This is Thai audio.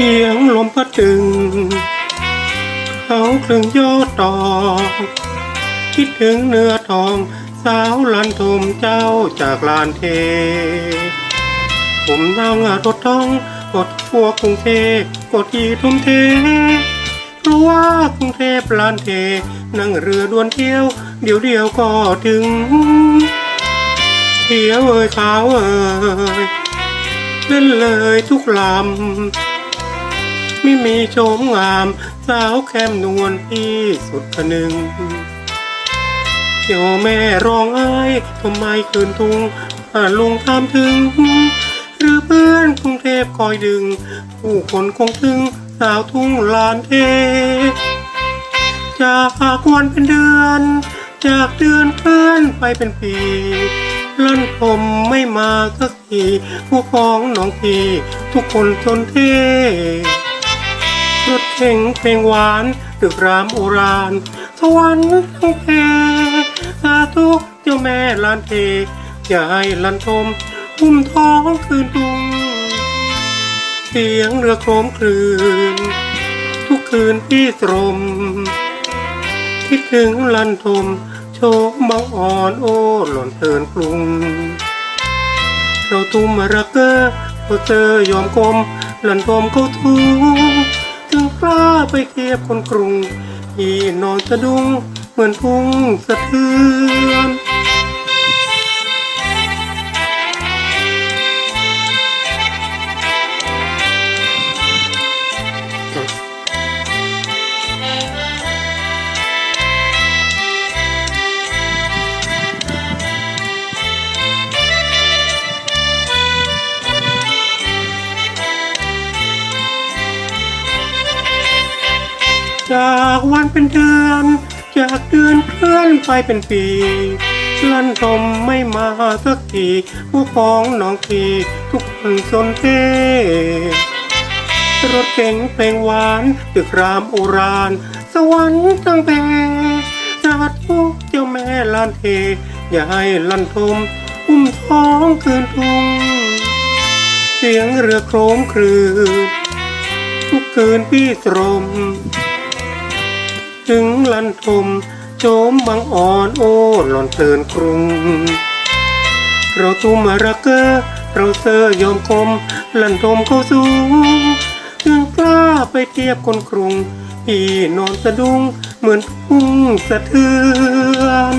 สียงลมพัดดึง เขาครึ่งยอดดอคิดถึงเนื้อทอง สาวลันทมเจ้าจากลานเท ผมนั่งรถท้องกดพวกกรุงเทพกดอีทุ่มเทรู้ว่ากรุงเทพลานเท นั่งเรือด่วนเที่ยว เดี๋ยวเดียวก็ถึงเที่ยวเอ่ยขาวเอ่ยเล่นเลยทุกลำ ไม่มีโฉมงาม สาวแคมนวลที่สุดคนึงเดี๋ยวแม่ร้องไห้ทำไมคืนทุงอ่าลุงทำถึง หรือเพื่อนกรุงเทพคอยดึง ผู้คนคงถึงสาวทุ่งลานเทจากวันเป็นเดือน จากเดือนเคลื่อนไปเป็นปีลั่นผมไม่มาสักทีผู้ฟ้องน้องพี่ทุกคนจนเท รถเข่งเพลงหวานตึกรามโอรานสวรรค์ทั้งเพสาธุเจ้าแม่ลานเท อย่าให้ลันทมหุ้มท้องคืนดุง เสียงเรือโครมคลื่น ทุกคืนพี่ตรม คิดถึงลันทมโชมบางอ่อนโอ้หล่อนเพลินกรุง เราทุ่มรักเกอเราเจอยอมกลมลันทมเขาทูถึง กล้าไปเทียบคนกรุงที่นอนสะดุ้งเหมือนพุ่งสะเทือน จากวันเป็นเดือน จากเดือนเคลื่อนไปเป็นปีลั่นทมไม่มาสักทีผู้ฟ้องน้องทีทุกคนสนเทรถเก๋งเพลงหวานตึกรามโอรานสวรรค์ตั้งแพสาธุเจ้าแม่ลานเท อย่าให้ลันทมอุ้มท้องคืนทุ่งเสียงเรือโครมครืนทุกคืนพี่ตรม ถึงลันทมโจมบางอ่อนโอ้หล่อนเตือนกรุง เราตุ้มรักเกอเราเซอยอมคมลันทมเข้าสูงถึงกล้าไปเทียบคนกรุงพี่นอนสะดุ้งเหมือนพุ่งสะเทือน